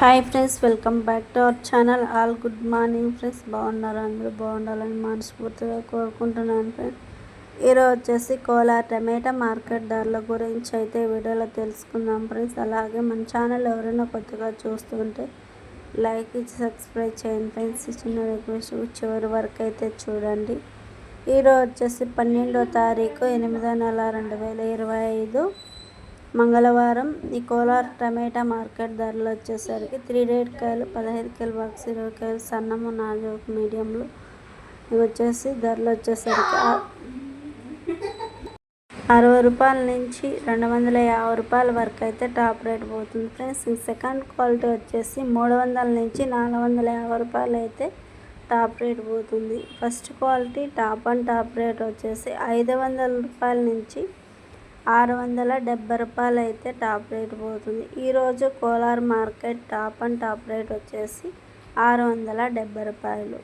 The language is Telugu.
Hi friends welcome back to our channel. All good morning friends. బాగున్నారు? అందరూ బాగుండాలని మనస్ఫూర్తిగా కోరుకుంటున్నాను ఫ్రెండ్స్. ఈరోజు వచ్చేసి కోలా టమాటా మార్కెట్ ధరల గురించి అయితే వీడియోలో తెలుసుకుందాం ఫ్రెండ్స్. అలాగే మన ఛానల్ ఎవరైనా కొత్తగా చూస్తుంటే లైక్ ఇచ్చి సబ్స్క్రైబ్ చేయండి ఫ్రెండ్స్. చిన్న రిక్వెస్ట్ చివరి వరకు అయితే చూడండి. ఈరోజు వచ్చేసి పన్నెండో తారీఖు ఎనిమిదో నెల రెండు వేల ఇరవై ఐదు. మంగళవారం ఈ కోలార్ టమాటా మార్కెట్ ధరలు వచ్చేసరికి త్రీ డేట్ కాయలు పదహైదు కిలో బాక్స్ ఇరవై కాయలు సన్నము నాలుగు మీడియంలు ఇవి వచ్చేసి ధరలు వచ్చేసరికి అరవై రూపాయల నుంచి రెండు వందల యాభై రూపాయల వరకు అయితే టాప్ రేట్ పోతుంది ఫ్రెండ్స్. ఈ సెకండ్ క్వాలిటీ వచ్చేసి మూడు వందల నుంచి నాలుగు వందల యాభై రూపాయలు అయితే టాప్ రేట్ పోతుంది. First quality top and top rate వచ్చేసి ఐదు వందల రూపాయల నుంచి ఆరు వందల డెబ్బై రూపాయలు అయితే టాప్ రేట్ పోతుంది. ఈరోజు Kolar market top and top rate వచ్చేసి ఆరు వందల డెబ్బై రూపాయలు.